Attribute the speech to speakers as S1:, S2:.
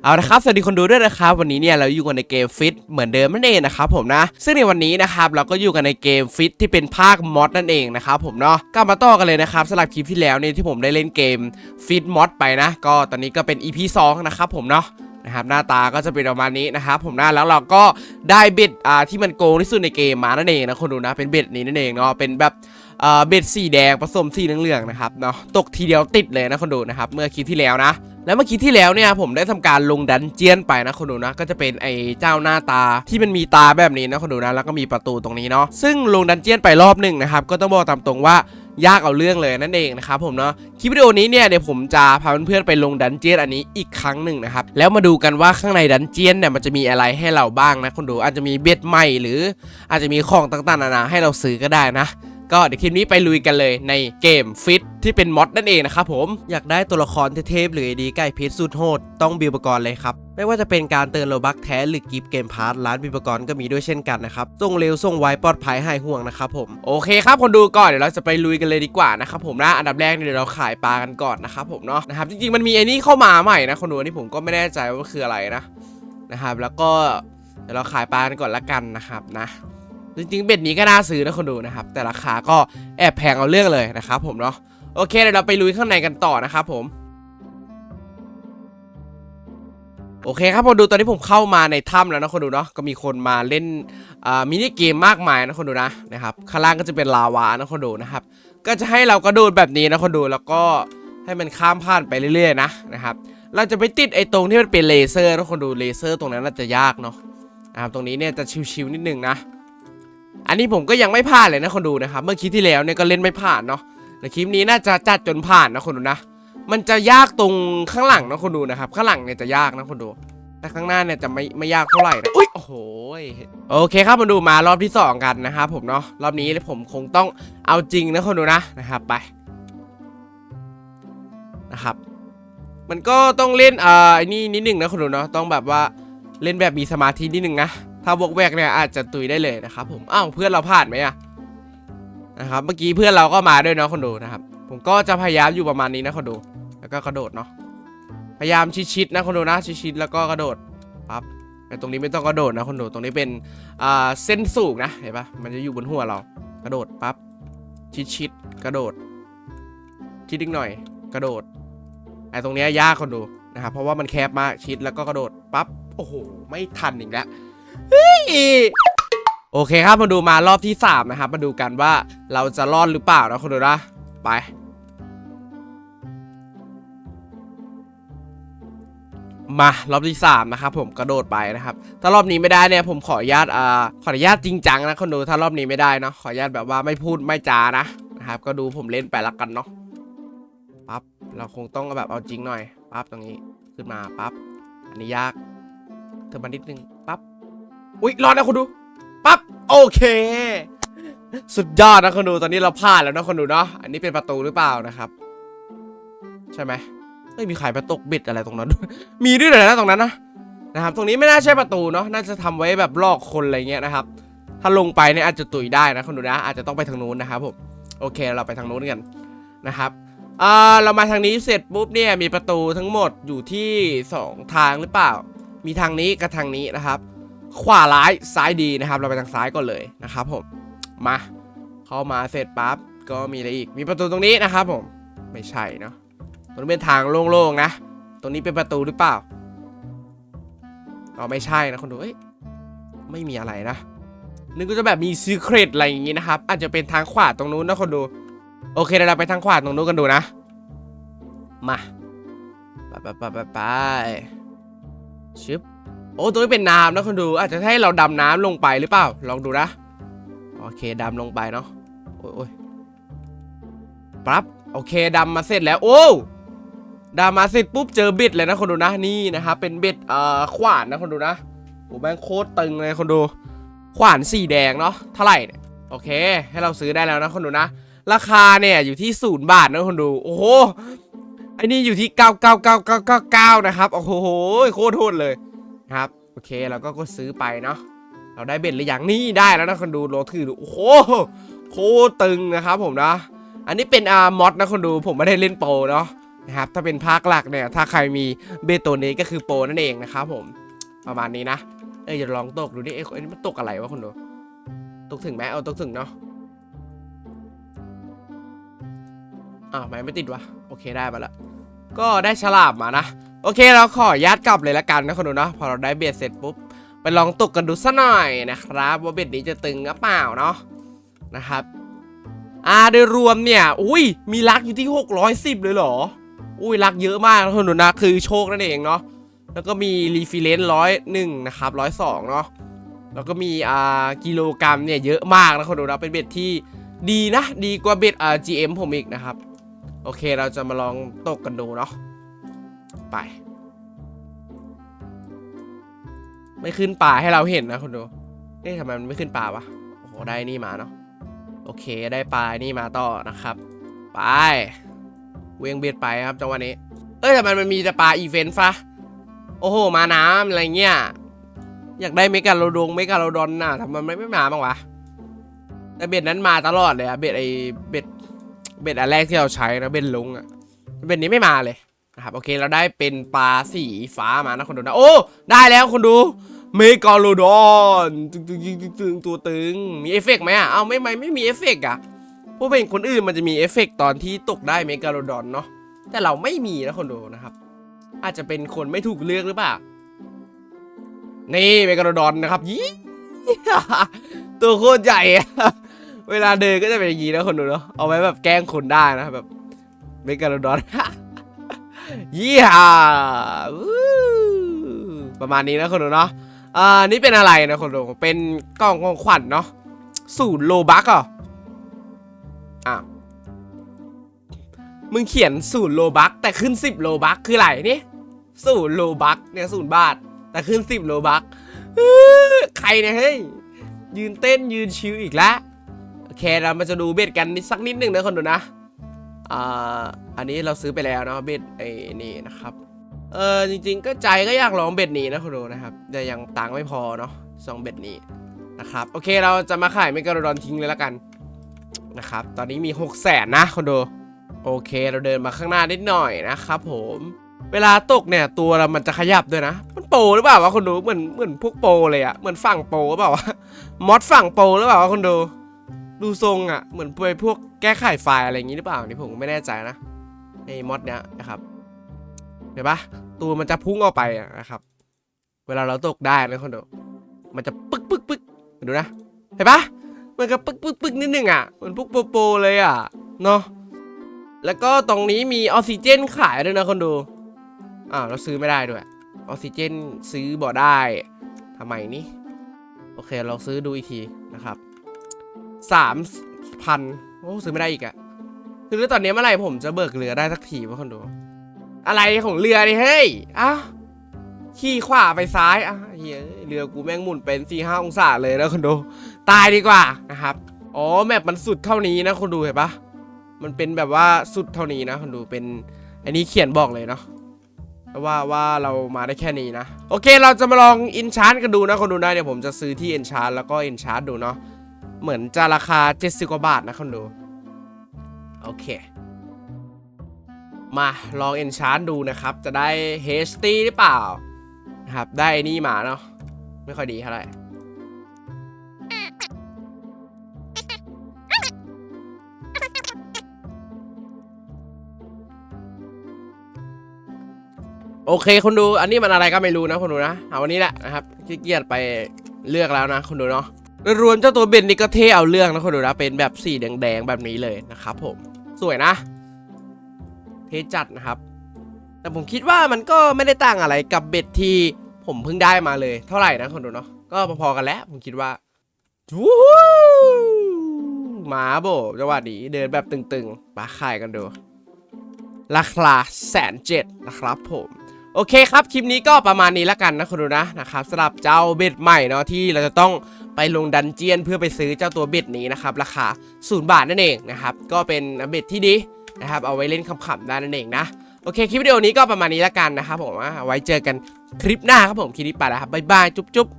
S1: เอาละครับสวัสดีคนดูด้วยนะครับ วันนี้เนี่ยเราอยู่กันในเกมฟิตเหมือนเดิมนั่นเองนะครับผมนะ ซึ่งในวันนี้นะครับเราก็อยู่กันในเกมฟิตที่เป็นภาคมอดนั่นเองนะครับผมเนาะก็มาต่อกันเลยนะครับสำหรับคลิปที่แล้วเนี่ยที่ผมได้เล่นเกมฟิตมอดไปนะ ก็ตอนนี้ก็เป็น EP 2นะครับผมเนาะนะครับหน้าตาก็จะเป็นประมาณนี้นะครับผมนะแล้วเราก็ได้เบ็ดอ่าที่มันโกงที่สุดในเกมมานั่นเองนะคนดูนะเป็นเบ็ดนี้นั่นเองเนาะเป็นแบบ เบ็ดสีแดงผสมสีเหลืองๆนะครับเนาะตกทีเดียวติดเลยนะคนดูนะครับเมื่อคลิปที่แล้วนะแล้วเมื่อคลิปที่แล้วเนี่ยผมได้ทำการลงดันเจียนไปนะคนดูนะก็จะเป็นไอ้เจ้าหน้าตาที่มันมีตาแบบนี้นะคนดูนะแล้วก็มีประตูตรงนี้เนาะซึ่งลงดันเจียนไปรอบหนึ่งนะครับก็ต้องบอกตามตรงว่ายากเอาเรื่องเลยนั่นเองนะครับผมเนาะคลิปวิดีโอนี้เนี่ยเดี๋ยวผมจะพาเพื่อนๆไปลงดันเจียนอันนี้อีกครั้งหนึ่งนะครับแล้วมาดูกันว่าข้างในดันเจียนเนี่ยมันจะมีอะไรให้เราบ้างนะคนดูอาจจะมีเบ็ดใหม่หรืออาจจะมีของต่างๆนานาให้เราซื้อก็ได้นะ ก็เดี๋ยวคลิปนี้ไปลุยกันเลยในเกมฟิตที่เป็นมอดนั่นเองนะครับผมอยากได้ตัวละครเทพหรือดีไก่เพชรสุดโหดต้องบิวปกรณ์เลยครับไม่ว่าจะเป็นการเติมโลบักแท้หรือกิฟเกมพาร์ทร้านบิวปกรณ์ก็มีด้วยเช่นกันนะครับส่งเร็วส่งไวปลอดภัยหายห่วงนะครับผมโอเคครับคนดูก่อนเดี๋ยวเราจะไปลุยกันเลยดีกว่านะครับผมนะอันดับแรกเนี่ยเดี๋ยวเราขายปลากันก่อนนะครับผมเนาะนะครับจริงๆมันมีไอ้นี่เข้ามาใหม่นะคนดูนนี้ผมก็ไม่แน่ใจว่าคืออะไรนะนะครับแล้วก็เดี๋ยวเราขายปลากันก่อนละกันนะครับนะ จริงๆเบ็ดนี้ก็น่าซื้อนะคนดูนะครับ แต่ราคาก็แอบแพงเอาเรื่องเลยนะครับผมเนาะโอเคเดี๋ยวเราไปลุยข้างในกันต่อนะครับผมโอเคครับคนดูตอนนี้ผมเข้ามาในถ้ำแล้วนะคนดูเนาะก็มีคนมาเล่นมินิเกมมากมายนะคนดูนะนะครับข้างล่างก็จะเป็นลาวานะคนดูนะครับ ก็จะให้เรากระโดดแบบนี้นะคนดูแล้วก็ให้มันข้ามผ่านไปเรื่อยๆนะนะครับ เราจะไปติดไอ้ตรงที่มันเป็นเลเซอร์นะคนดูเลเซอร์ตรงนั้นน่าจะยากเนาะนะครับตรงนี้เนี่ยจะชิวๆนิดนึงนะ อันนี้ผมก็ยังไม่ผ่านเลยนะคนดูนะครับเมื่อคลิปที่แล้วเนี่ยก็เล่นไม่ผ่านเนาะแต่คลิปนี้น่าจะจัดจนผ่านนะคนดูนะ มันจะยากตรงข้างหลังนะคนดูนะครับ ข้างหลังเนี่ยจะยากนะคนดูแต่ข้างหน้าเนี่ยจะไม่ไม่ยากเท่าไหร่นะอุ้ยโอ้โหโอเคครับมาดูมารอบที่สองกันนะครับผมเนาะรอบนี้ผมคงต้องเอาจริงนะคนดูนะนะครับไปนะครับ มันก็ต้องเล่นอ่าไอ้นี่นิดหนึ่งนะคนดูเนาะต้องแบบว่าเล่นแบบมีสมาธินิดหนึ่งนะ ถ้าวกแวกเนี่ยอาจจะตุยได้เลยนะครับผมอ้าวเพื่อนเราผ่านไหมอะนะครับเมื่อกี้เพื่อนเราก็มาด้วยเนาะคนดูนะครับ ผมก็จะพยายามอยู่ประมาณนี้นะคนดู แล้วก็กระโดดเนาะพยายามชิดๆนะคนดูนะชิดๆแล้วก็กระโดดปั๊บแต่ตรงนี้ไม่ต้องกระโดดนะคนดูตรงนี้เป็นอ่าเส้นสูงนะเห็นปะมันจะอยู่บนหัวเรา กระโดดปั๊บชิดๆกระโดดชิดอีกหน่อย กระโดดไอ้ตรงเนี้ยยากคนดูนะครับเพราะว่ามันแคบมากชิดแล้วก็กระโดดปั๊บโอ้โหไม่ทันอีกแล้ว โอเคครับมาดูมารอบที่ 3 นะครับ มาดูกันว่าเราจะรอดหรือเปล่านะคนดูนะไป มารอบที่ 3 นะครับผมกระโดดไปนะครับ ถ้ารอบนี้ไม่ได้เนี่ยผมขออนุญาตอ่าขออนุญาตจริงจังนะคนดูถ้ารอบนี้ไม่ได้เนาะขออนุญาตแบบว่าไม่พูดไม่จานะนะครับ ก็ดูผมเล่นไปละกันเนาะปั๊บเราคงต้องแบบเอาจริงหน่อยปั๊บตรงนี้ขึ้นมาปั๊บอันนี้ยากเธอมานิดนึงปั๊บ อุ๊ยรอดนะคนดูปั๊บโอเค สุดยอดนะคนดูตอนนี้เราพลาดแล้วนะคนดูเนาะอันนี้เป็นประตูหรือเปล่านะครับ ใช่ไหมไม่มีใครประตกบิดอะไรตรงนั้น มีด้วยเหรอนะตรงนั้นนะนะครับตรงนี้ไม่น่าใช่ประตูเนาะน่าจะทำไว้แบบลอกคนอะไรเงี้ยนะครับ ถ้าลงไปเนี่ยอาจจะตุยได้นะคนดูนะ อาจจะต้องไปทางนู้นนะครับผมโอเคเราไปทางนู้นกันนะครับอ่าเรามาทางนี้เสร็จปุ๊บเนี่ยมีประตูทั้งหมดอยู่ที่สองทางหรือเปล่า มีทางนี้กับทางนี้นะครับ ขวาร้ายซ้ายดีนะครับ เราไปทางซ้ายก่อนเลยนะครับผมมาเข้ามาเสร็จปั๊บก็มีอะไรอีกมีประตูตรงนี้นะครับผมไม่ใช่เนาะตรงนี้เป็นทางโล่งๆนะ ตรงนี้เป็นประตูหรือเปล่าอ๋อไม่ใช่นะคนดูเอ้ยไม่มีอะไรนะนึกว่าจะแบบมีซีเครตอะไรอย่างงี้นะครับ อาจจะเป็นทางขวาตรงนู้นนะคนดู โอเคเดี๋ยวเราไปทางขวาตรงนู้นกันดูนะ มาไปไปไปไปไปชึบ โอ้ตัวนี้เป็นน้ำนะคนดู อาจจะให้เราดำน้ำลงไปหรือเปล่า ลองดูนะ โอเคดำลงไปเนาะโอ้ยอ้ยปั๊บ โอเคดำมาเสร็จแล้ว โอ้ดำมาเสร็จปุ๊บเจอเบ็ดเลยนะคนดูนะ นี่นะครับเป็นเบ็ดเอ่อขวานนะคนดูนะ โอ้แมงโคตรตึงเลยคนดู ขวานสีแดงเนาะ เท่าไหร่เนี่ย โอเค ให้เราซื้อได้แล้วนะคนดูนะ ราคาเนี่ยอยู่ที่ศูนย์บาทนะคนดู โอ้โห ไอ้นี่อยู่ที่เก้าเก้าเก้าเก้าเก้าเก้านะครับ โอ้โห โคตรโทษเลย ครับ โอเคเราก็กดซื้อไปเนาะเราได้เบ็ดหรือยังนี่ได้แล้วนะคนดูโลถือดูโอ้โหโคตึงนะครับผมนะ อันนี้เป็นอ่ามอดนะคนดูผมไม่ได้เล่นโปรเนาะนะครับถ้าเป็นภาคหลักเนี่ย ถ้าใครมีเบสตัวนี้ก็คือโปรนั่นเองนะครับผมประมาณนี้นะเอ้ยอย่าลองตกดูดิเอ้ยอันนี้มันตกอะไรวะคุณดูตกถึงไหมเอาตกถึงเนาะอ้าวไม่ไม่ติดวะโอเคได้มาละก็ได้ฉลามมานะ โอเคเราขออนุญาตกลับเลยละกันนะคุณดูนะพอเราได้เบ็ดเสร็จปุ๊บไปลองตกกันดูสัหน่อยนะครับว่าเบ็ดนี้จะตึงหรือเปล่าเนาะนะครับอ่าโดยรวมเนี่ยอุ้ยมีลักอยู่ที่ 610 เลยเหรอ อุ้ยลักเยอะมากนะคุณดูนะคือโชคนั่นเองเนาะแล้วก็มีรีฟิเลนร้อยหนึ่งนะครับร้อยสองเนาะแล้วก็มีอ่ากิโลกรัมเนี่ยเยอะมากนะคุณดูนะเป็นเบ็ดที่ดีนะ ดีกว่าเบ็ดอ่า GM ผมอีกนะครับ โอเคเราจะมาลองตกกันดูเนาะ ไป ไม่ขึ้นป่าให้เราเห็นนะคุณดูเอ๊ะทำไมมันไม่ขึ้นป่าวะโอ้โหได้นี่มาเนาะโอเคได้ปลานี่มาต่อนะครับ ไป เวียงเบ็ดไปครับจังหวะนี้ เอ้ยทำไมมันมีแต่ปลาอีเวนต์ฟะโอ้โห มาน้ำอะไรเงี้ยอยากได้เมกาโลดงเมกาโลดอนน่ะทำไมไม่ไม่มาบ้างวะแต่เบ็ดนั้นมาตลอดเลยอะเบ็ดไอเบ็ดเบ็ดอันแรกที่เราใช้นะเบ็ดลุงอะเบ็ดนี้ไม่มาเลย นะครับโอเคเราได้เป็นปลาสีฟ้ามานะคนดูนะโอ้ได้แล้วคนดูเมกาโลดอนตึงตึงตึงตึงตัวตึงมีเอฟเฟกไหมอะเอาไม่ไม่ไม่มีเอฟเฟกอะพวกเป็นคนอื่นมันจะมีเอฟเฟกตอนที่ตกได้เมกาโลดอนเนาะแต่เราไม่มีนะคนดูนะครับ อาจจะเป็นคนไม่ถูกเลือกหรือเปล่านี่เมกาโลดอนนะครับยี่ตัวโคตรใหญ่ เวลาเดินก็จะเป็นอย่างนี้นะคนดูเนาะเอาไว้แบบแกล้งคนได้นะแบบเมกาโลดอน ยี่ห้าประมาณนี้นะคนดูเนาะอ่านี่เป็นอะไรนะคนดูเป็นกล่องของขวัญเนาะศูนย์โลบักอะอ้าวมึงเขียนศูนย์โลบักแต่ขึ้นสิบโลบักคืออะไรนี่ศูนย์โลบักเนี่ยศูนย์บาท แต่ขึ้นสิบโลบักใครเนี่ยเฮ้ยยืนเต้นยืนชิวอีกแล้วโอเคเรามาจะดูเบ็ดกันนิดสักนิดหนึ่งนะคนดูนะ อ่าอันนี้เราซื้อไปแล้วเนาะเบ็ดไอ้นี่นะครับเออจริงๆก็ใจก็อยากลองเบ็ดนี้นะคุณดูนะครับแต่ยังตังค์ไม่พอเนาะสองเบ็ดนี้นะครับโอเคเราจะมาขายเมกาโดดอนทิ้งเลยละกันนะครับตอนนี้มี6 0แสนนะคุณดูโอเคเราเดินมาข้างหน้านิดหน่อยนะครับผมเวลาตกเนี่ยตัวเรามันจะขยับด้วยนะ มันโปรหรือเปล่าวะคนดูเหมือนเหมือนพวกโปรเลยอะเหมือนฝั่งโปรหรือเปล่าวะมอดฝั่งโปหรือเปล่าวะคนดู ดูทรงอะ เหมือนไปพวกแก้ไขไฟล์อะไรอย่างงี้หรือเปล่านี่ผมไม่แน่ใจนะไอ้มอดเนี้ยนะครับเห็นปะตัวมันจะพุ่งออกไปอะนะครับ เวลาเราตกได้นะคนดูมันจะปึ๊กปึ๊กปึ๊กดูนะเห็นปะมันก็ปึ๊กปึ๊กปึ๊กนิดนึงอะเหมือนพวกโปโปเลยอะเนาะแล้วก็ตรงนี้มีออกซิเจนขายด้วยนะคนดูอ้าวเราซื้อไม่ได้ด้วยออกซิเจนซื้อบ่ได้ทำไมนี่โอเคเราซื้อดูอีกทีนะครับ สามพันโอ้ซื้อไม่ได้อีกอะคือตอนนี้เมื่อไหร่ผมจะเบิกเรือได้สักทีวะคนดู อะไรของเรือนี่เฮ้ยอ้าขี่ขวาไปซ้ายอะเฮ้ยเรือกูแม่งหมุนเป็นสี่ห้าองศาเลยนะคนดู ตายดีกว่านะครับ อ๋อแมปมันสุดเท่านี้นะคนดูเห็นปะมันเป็นแบบว่าสุดเท่านี้นะคนดูเป็นอันนี้เขียนบอกเลยเนาะว่าว่าเรามาได้แค่นี้นะ โอเคเราจะมาลองอินชาร์กันดูนะคนดูนะเดี๋ยวผมจะซื้อที่อินชาร์แล้วก็อินชาร์ดูเนาะ เหมือนจะราคา 70 กว่าบาทนะคนดู โอเค มาลองเอนชาร์ดูนะครับ จะได้เฮสตี้หรือเปล่า นะครับ ได้นี่มาเนาะไม่ค่อยดีเท่าไหร่โอเคคนดูอันนี้มันอะไรก็ไม่รู้นะคนดูนะเอาวันนี้แหละนะครับขี้เกียจไปเลือกแล้วนะคนดูเนาะ โดยรวมเจ้าตัวเบนนี่ก็เท่เอาเรื่องนะคนดูนะเป็นแบบสีแดงๆแบบนี้เลยนะครับผมสวยนะ เท่จัดนะครับ แต่ผมคิดว่ามันก็ไม่ได้ต่างอะไรกับเบ็ดที่ผมเพิ่งได้มาเลย เท่าไหร่นะคนดูเนาะก็พอๆกันแล้ว ผมคิดว่าวู้หมาโบจังหวะนี้เดินแบบตึงๆมาขายกันดูราคาแสนเจ็ดนะครับผมโอเคครับ คลิปนี้ก็ประมาณนี้แล้วกันนะคุณดูนะนะครับสำหรับเจ้าเบ็ดใหม่เนาะที่เราจะต้อง ไปลงดันเจียนเพื่อไปซื้อเจ้าตัวเบ็ดนี้นะครับ ราคาศูนย์บาทนั่นเองนะครับ ก็เป็นเบ็ดที่ดีนะครับ เอาไว้เล่นขำๆได้นั่นเองนะ โอเค คลิปวิดีโอนี้ก็ประมาณนี้แล้วกันนะครับผมไว้เจอกันคลิปหน้าครับผม คลิปนี้ไปแล้วครับ บ๊ายบาย จุ๊บ